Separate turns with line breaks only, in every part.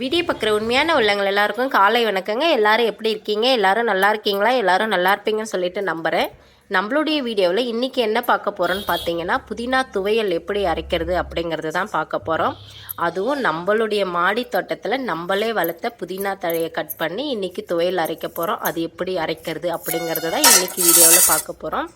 Video பார்க்குற உண்மையான உள்ளங்கள் எல்லாருக்கும் காலை வணக்கங்க. எல்லாரும் எப்படி இருக்கீங்க? எல்லாரும் நல்லா இருக்கீங்களா? எல்லாரும் நல்லா இருப்பீங்கன்னு சொல்லிட்டு நம்புகிறேன் நம்மளுடைய வீடியோவில் இன்றைக்கி என்ன பார்க்க போகிறோன்னு பார்த்தீங்கன்னா புதினா துவையல் எப்படி அரைக்கிறது அப்படிங்கிறது தான் பார்க்க போகிறோம் அதுவும் நம்மளுடைய மாடி தோட்டத்தில் நம்மளே வளர்த்த புதினா தழையை கட் பண்ணி இன்றைக்கி துவையல் அரைக்க போகிறோம் அது எப்படி அரைக்கிறது அப்படிங்கிறது தான் இன்றைக்கி வீடியோவில் பார்க்க போகிறோம்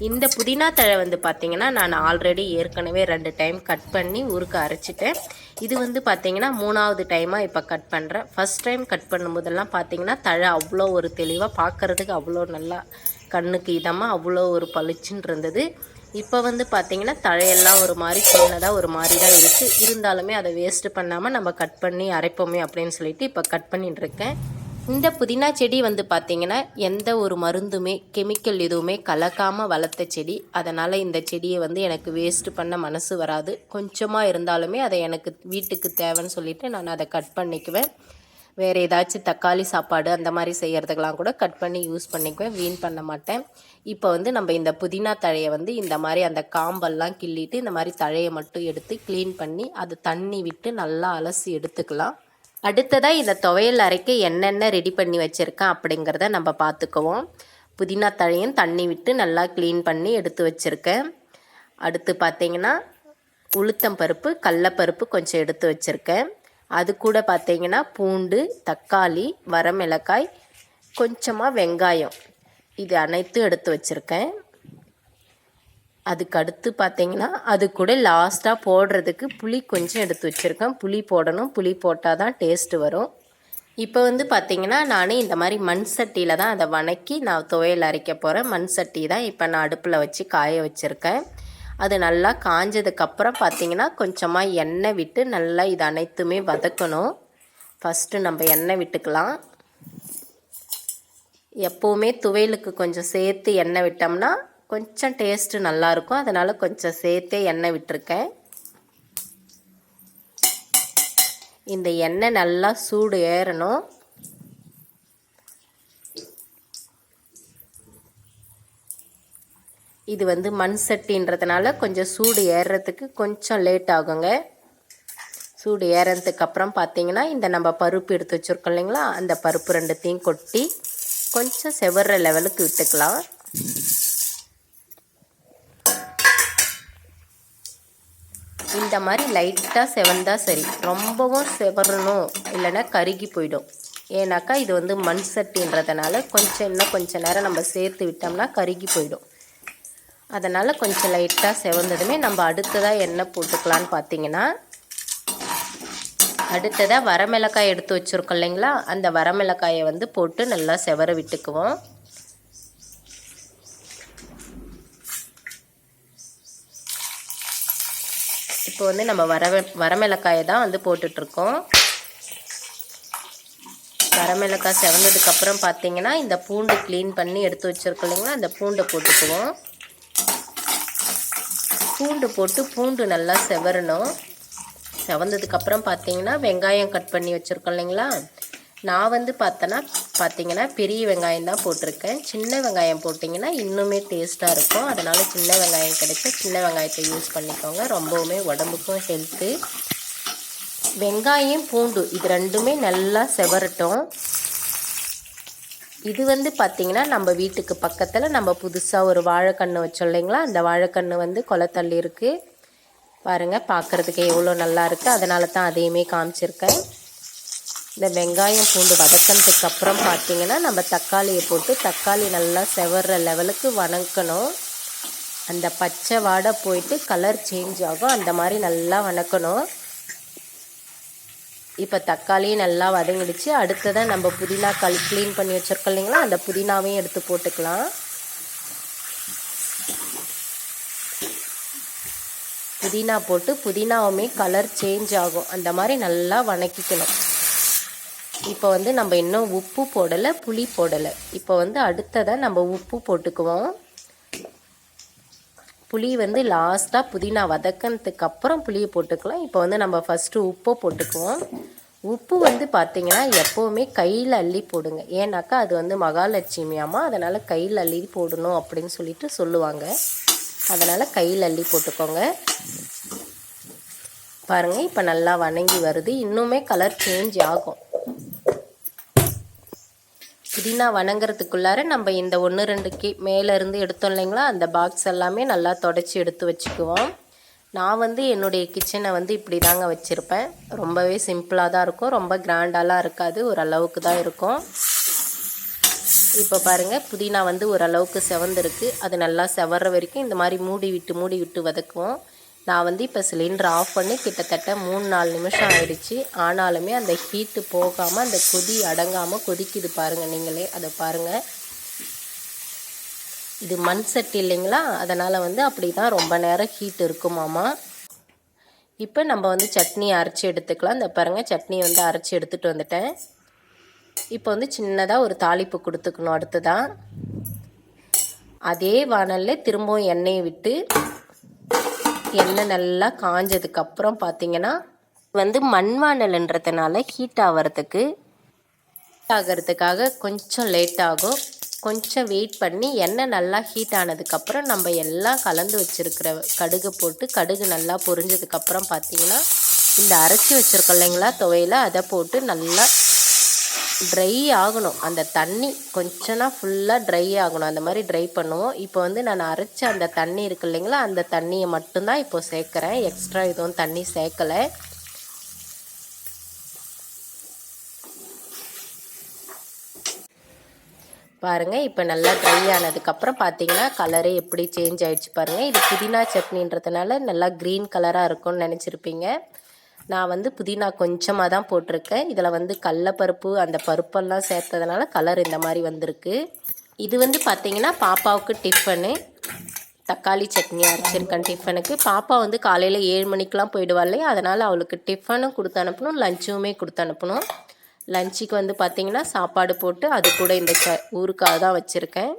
இந்த புதினா தழை வந்து பார்த்திங்கன்னா நான் ஆல்ரெடி ஏற்கனவே ரெண்டு டைம் கட் பண்ணி ஊருக்கு அரைச்சிட்டேன். இது வந்து பார்த்திங்கன்னா மூணாவது டைமாக இப்போ கட் பண்ணுறேன் ஃபஸ்ட் டைம் கட் பண்ணும்போதெல்லாம் பார்த்திங்கன்னா தழை அவ்வளோ ஒரு தெளிவாக பார்க்குறதுக்கு அவ்வளோ நல்லா கண்ணுக்கு இதமாக அவ்வளோ ஒரு பளிச்சுன்னு இருந்தது. இப்போ வந்து பார்த்திங்கன்னா தழையெல்லாம் ஒரு மாதிரி சின்னதாக ஒரு மாதிரி தான் இருக்குது இருந்தாலுமே அதை வேஸ்ட்டு பண்ணாமல் நம்ம கட் பண்ணி அரைப்போமே அப்படின்னு சொல்லிட்டு இப்போ கட் பண்ணிட்டு இருக்கேன். இந்த புதினா செடி வந்து பார்த்திங்கன்னா எந்த ஒரு மருந்துமே கெமிக்கல் எதுவுமே கலக்காமல் வளர்த்த செடி. அதனால் இந்த செடியை வந்து எனக்கு வேஸ்ட்டு பண்ண மனசு வராது. கொஞ்சமாக இருந்தாலுமே அதை எனக்கு வீட்டுக்கு தேவைன்னு சொல்லிட்டு நான் அதை கட் பண்ணிக்குவேன். வேறு ஏதாச்சும் தக்காளி சாப்பாடு அந்த மாதிரி செய்கிறதுக்கெலாம் கூட கட் பண்ணி யூஸ் பண்ணிக்குவேன். வீண் பண்ண மாட்டேன். இப்போ வந்து நம்ம இந்த புதினா தழையை வந்து இந்த மாதிரி அந்த காம்பெல்லாம் கிள்ளிட்டு இந்த மாதிரி தழையை மட்டும் எடுத்து க்ளீன் பண்ணி அது தண்ணி விட்டு நல்லா அலசி எடுத்துக்கலாம். அடுத்ததாக இந்த துவையல் அரைக்க என்னென்ன ரெடி பண்ணி வச்சுருக்கேன் அப்படிங்கிறத நம்ம பார்த்துக்குவோம். புதினா தழையும் தண்ணி விட்டு நல்லா க்ளீன் பண்ணி எடுத்து வச்சுருக்கேன். அடுத்து பார்த்தீங்கன்னா உளுத்தம் பருப்பு கடலப்பருப்பு கொஞ்சம் எடுத்து வச்சுருக்கேன். அது கூட பார்த்தீங்கன்னா பூண்டு தக்காளி வரமிளகாய் கொஞ்சமாக வெங்காயம். இது அனைத்தும் எடுத்து வச்சுருக்கேன். அதுக்கு அடுத்து பார்த்தீங்கன்னா அது கூட லாஸ்ட்டாக போடுறதுக்கு புளி கொஞ்சம் எடுத்து வச்சுருக்கேன். புளி போடணும். புளி போட்டால் தான் டேஸ்ட்டு வரும். இப்போ வந்து பார்த்திங்கன்னா நான் இந்த மாதிரி மண் சட்டியில் தான் அதை வணக்கி நான் துவையல் அரைக்க போகிறேன் மண் சட்டி தான் இப்போ நான் அடுப்பில் வச்சு காய வச்சுருக்கேன். அது நல்லா காஞ்சதுக்கப்புறம் பார்த்திங்கன்னா கொஞ்சமாக எண்ணெய் விட்டு நல்லா இது அனைத்துமே வதக்கணும். ஃபஸ்ட்டு நம்ம எண்ணெய் விட்டுக்கலாம். எப்போவுமே துவையலுக்கு கொஞ்சம் சேர்த்து எண்ணெய் விட்டோம்னா கொஞ்சம் டேஸ்ட்டு நல்லாயிருக்கும். அதனால் கொஞ்சம் சேர்த்தே எண்ணெய் விட்டுருக்கேன். இந்த எண்ணெய் நல்லா சூடு ஏறணும். இது வந்து மண் சட்டின்றதுனால கொஞ்சம் சூடு ஏறுறதுக்கு கொஞ்சம் லேட் ஆகுங்க. சூடு ஏறதுக்கு அப்புறம் பார்த்தீங்கன்னா இந்த நம்ம பருப்பு எடுத்து வச்சுருக்கோம் இல்லைங்களா? அந்த பருப்பு ரெண்டுத்தையும் கொட்டி கொஞ்சம் செவர்ற லெவலுக்கு விட்டுக்கலாம். இந்த மாதிரி லைட்டாக செவந்தா சரி. ரொம்பவும் செவரணும் இல்லைன்னா கருகி போயிடும். ஏன்னாக்கா இது வந்து மண் சட்டின்றதுனால கொஞ்சம் இன்னும் கொஞ்சம் நேரம் நம்ம சேர்த்து விட்டோம்னா கருகி போயிடும். அதனால் கொஞ்சம் லைட்டாக செவந்ததுமே நம்ம அடுத்ததாக எண்ணெய் போட்டுக்கலான்னு பார்த்தீங்கன்னா அடுத்ததாக வரமிளகாய் எடுத்து வச்சுருக்கோம் இல்லைங்களா? அந்த வரமிளகாயை வந்து போட்டு நல்லா செவர விட்டுக்குவோம். இப்போ வந்து நம்ம வர வரமிளகாயை தான் வந்து போட்டுட்ருக்கோம். வரமிளகாய் செவந்ததுக்கப்புறம் பார்த்தீங்கன்னா இந்த பூண்டு க்ளீன் பண்ணி எடுத்து வச்சுருக்கோம் இல்லைங்களா? அந்த பூண்டை போட்டுக்குவோம். பூண்டு போட்டு பூண்டு நல்லா செவரணும். செவந்ததுக்கப்புறம் பார்த்தீங்கன்னா வெங்காயம் கட் பண்ணி வச்சுருக்கோம் இல்லைங்களா? நான் வந்து பார்த்தேன்னா பார்த்தீங்கன்னா பெரிய வெங்காயம் தான் போட்டிருக்கேன். சின்ன வெங்காயம் போட்டிங்கன்னா இன்னுமே டேஸ்ட்டாக இருக்கும். அதனால் சின்ன வெங்காயம் கிடைச்சா சின்ன வெங்காயத்தை யூஸ் பண்ணிக்கோங்க. ரொம்பவுமே உடம்புக்கும் ஹெல்த்து வெங்காயம் பூண்டு இது ரெண்டுமே நல்லா செவரட்டும். இது வந்து பார்த்திங்கன்னா நம்ம வீட்டுக்கு பக்கத்தில் நம்ம புதுசாக ஒரு வாழைக்கன்று வச்சோம் இல்லைங்களா? அந்த வாழைக்கன்று வந்து கொலத்தள்ளி இருக்குது பாருங்கள் பார்க்குறதுக்கு எவ்வளோ நல்லா இருக்குது அதனால தான் அதையுமே காமிச்சிருக்கேன். இந்த வெங்காயம் பூண்டு வதக்கினதுக்கு அப்புறம் பார்த்திங்கன்னா நம்ம தக்காளியை போட்டு தக்காளி நல்லா செவர்ற லெவலுக்கு வணக்கணும். அந்த பச்சை வாடை போயிட்டு கலர் சேஞ்ச் ஆகும். அந்த மாதிரி நல்லா வணக்கணும். இப்போ தக்காளியும் நல்லா வதங்கிடுச்சு. அடுத்ததாக நம்ம புதினா கல் க்ளீன் பண்ணி வச்சுருக்கோம் இல்லைங்களா? அந்த புதினாவையும் எடுத்து போட்டுக்கலாம். புதினா போட்டு புதினாவுமே கலர் சேஞ்ச் ஆகும். அந்த மாதிரி நல்லா வணக்கிக்கணும். இப்போ வந்து நம்ம இன்னும் உப்பு போடலை புளி போடலை. இப்போ வந்து அடுத்ததாக நம்ம உப்பு போட்டுக்குவோம். புளி வந்து லாஸ்ட்டாக புதினா வதக்கினதுக்கு அப்புறம் புளியை போட்டுக்கலாம். இப்போ வந்து நம்ம ஃபஸ்ட்டு உப்பை போட்டுக்குவோம். உப்பு வந்து பார்த்திங்கன்னா எப்போவுமே கையில் அள்ளி போடுங்க. ஏன்னாக்கா அது வந்து மகாலட்சுமியாமா அதனால் கையில் அள்ளி போடணும் அப்படின்னு சொல்லிட்டு சொல்லுவாங்க. அதனால் கையில் அள்ளி போட்டுக்கோங்க. பாருங்கள் இப்போ நல்லா வணங்கி வருது. இன்னுமே கலர் சேஞ்ச் ஆகும். புதினா வணங்குறதுக்குள்ளார நம்ம இந்த ஒன்று ரெண்டு கீ மேலேருந்து எடுத்தோம் இல்லைங்களா? அந்த பாக்ஸ் எல்லாமே நல்லா தொடச்சி எடுத்து வச்சுக்குவோம். நான் வந்து என்னுடைய கிச்சனை வந்து இப்படி தாங்க வச்சுருப்பேன். ரொம்பவே சிம்பிளாக தான் இருக்கும். ரொம்ப கிராண்டாலாம் இருக்காது. ஓரளவுக்கு தான் இருக்கும். இப்போ பாருங்கள் புதினா வந்து ஓரளவுக்கு செவந்திருக்கு. அது நல்லா செவர்ற வரைக்கும் இந்த மாதிரி மூடி விட்டு மூடி விட்டு வதக்குவோம். நான் வந்து இப்போ சிலிண்டர் ஆஃப் பண்ணி கிட்டத்தட்ட மூணு நாலு நிமிஷம் ஆயிடுச்சு. ஆனாலுமே அந்த ஹீட்டு போகாமல் அந்த கொதி அடங்காமல் கொதிக்குது பாருங்கள் நீங்களே அதை பாருங்கள் இது மண் சட்டி இல்லைங்களா? அதனால் வந்து அப்படி தான் ரொம்ப நேரம் ஹீட் இருக்குமாமா. இப்போ நம்ம வந்து சட்னி அரைச்சி எடுத்துக்கலாம். இந்த பாருங்கள் சட்னி வந்து அரைச்சி எடுத்துகிட்டு வந்துட்டேன். இப்போ வந்து சின்னதாக ஒரு தாளிப்பு கொடுத்துக்கணும் அடுத்ததான் அதே வானலில் திரும்பவும் எண்ணெயை விட்டு எண்ணெய் நல்லா காஞ்சதுக்கப்புறம் பார்த்தீங்கன்னா வந்து மண்வானல்ன்றதுனால ஹீட் ஆகிறதுக்கு ஆகிறதுக்காக கொஞ்சம் லேட் ஆகும். கொஞ்சம் வெயிட் பண்ணி எண்ணெய் நல்லா ஹீட் ஆனதுக்கப்புறம் நம்ம எல்லாம் கலந்து வச்சுருக்கிற கடுகு போட்டு கடுகு நல்லா பொரிஞ்சதுக்கப்புறம் பார்த்தீங்கன்னா இந்த அரைச்சி வச்சுருக்கோம் இல்லைங்களா துவையில் அதை போட்டு நல்லா ட்ரை ஆகணும். அந்த தண்ணி கொஞ்சம்னா ஃபுல்லாக ட்ரை ஆகணும். அந்த மாதிரி ட்ரை பண்ணுவோம். இப்போ வந்து நான் அரைச்ச அந்த தண்ணி இருக்கு இல்லைங்களா? அந்த தண்ணியை மட்டும்தான் இப்போ சேர்க்குறேன். எக்ஸ்ட்ரா எதுவும் தண்ணி சேர்க்கலை. பாருங்கள் இப்போ நல்லா ட்ரை ஆனதுக்கப்புறம் பார்த்தீங்கன்னா கலரே எப்படி சேஞ்ச் ஆகிடுச்சு பாருங்கள் இது புதினா சட்னின்றதுனால நல்லா க்ரீன் கலராக இருக்கும்னு நினச்சிருப்பீங்க. நான் வந்து புதினா கொஞ்சமாக தான் போட்டிருக்கேன். இதில் வந்து கடலப்பருப்பு அந்த பருப்பெல்லாம் சேர்த்ததுனால கலர் இந்த மாதிரி வந்திருக்கு. இது வந்து பார்த்திங்கன்னா பாப்பாவுக்கு டிஃபனு தக்காளி சட்னி அரைச்சிருக்கேன் டிஃபனுக்கு பாப்பா வந்து காலையில் ஏழு மணிக்கெலாம் போயிடுவா இல்லையா? அதனால் அவளுக்கு டிஃபனும் கொடுத்து அனுப்பணும் லஞ்சுமே கொடுத்து அனுப்பணும். லஞ்சுக்கு வந்து பார்த்திங்கன்னா சாப்பாடு போட்டு அது கூட இந்த ச ஊருக்காக தான் வச்சுருக்கேன்.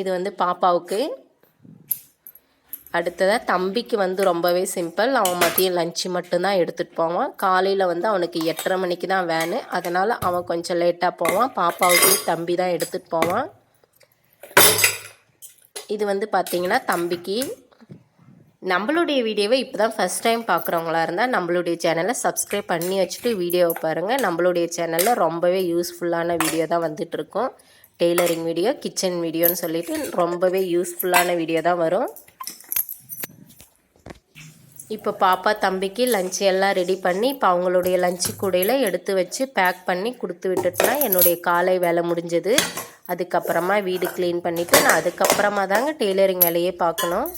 இது வந்து பாப்பாவுக்கு. அடுத்ததாக தம்பிக்கு வந்து ரொம்பவே சிம்பிள் அவன் மதியம் லஞ்சு மட்டும்தான் எடுத்துகிட்டு போவான். காலையில் வந்து அவனுக்கு எட்டரை மணிக்கு தான் வேனு அதனால் அவன் கொஞ்சம் லேட்டாக போவான். பாப்பாவுக்கு தம்பி தான் எடுத்துகிட்டு போவான். இது வந்து பார்த்திங்கன்னா தம்பிக்கு. நம்மளுடைய வீடியோவை இப்போ தான் ஃபஸ்ட் டைம் பார்க்குறவங்களா இருந்தால் நம்மளுடைய சேனலை சப்ஸ்கிரைப் பண்ணி வச்சுட்டு வீடியோவை பாருங்கள் நம்மளுடைய சேனலில் ரொம்பவே யூஸ்ஃபுல்லான வீடியோ தான் வந்துட்டுருக்கோம். டெய்லரிங் வீடியோ கிச்சன் வீடியோன்னு சொல்லிட்டு ரொம்பவே யூஸ்ஃபுல்லான வீடியோ தான் வரும். இப்போ பாப்பா தம்பிக்கு லஞ்ச் எல்லாம் ரெடி பண்ணி இப்போ அவங்களுடைய லஞ்சு கூடையில் எடுத்து வச்சு பேக் பண்ணி கொடுத்து விட்டுட்டுனா என்னுடைய காலை வேலை முடிஞ்சது. அதுக்கப்புறமா வீடு க்ளீன் பண்ணிவிட்டு நான் அதுக்கப்புறமா தாங்க டெய்லரிங் வேலையே பார்க்கணும்.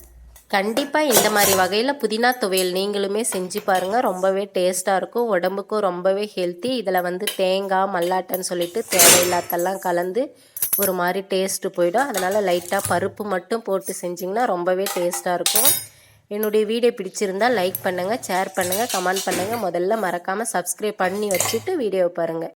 கண்டிப்பாக இந்த மாதிரி வகையில் புதினா துவையல் நீங்களுமே செஞ்சு பாருங்கள் ரொம்பவே டேஸ்ட்டாக இருக்கும். உடம்புக்கும் ரொம்பவே ஹெல்த்தி இதில் வந்து தேங்காய் மல்லாட்டைன்னு சொல்லிட்டு தேவையில்லாதெல்லாம் கலந்து ஒரு மாதிரி டேஸ்ட்டு போயிடும். அதனால் லைட்டாக பருப்பு மட்டும் போட்டு செஞ்சிங்கன்னா ரொம்பவே டேஸ்ட்டாக இருக்கும். என்னுடைய வீடியோ பிடிச்சிருந்தால் லைக் பண்ணுங்கள் ஷேர் பண்ணுங்கள் கமெண்ட் பண்ணுங்கள் முதல்ல மறக்காமல் சப்ஸ்கிரைப் பண்ணி வச்சுட்டு வீடியோவை பாருங்கள்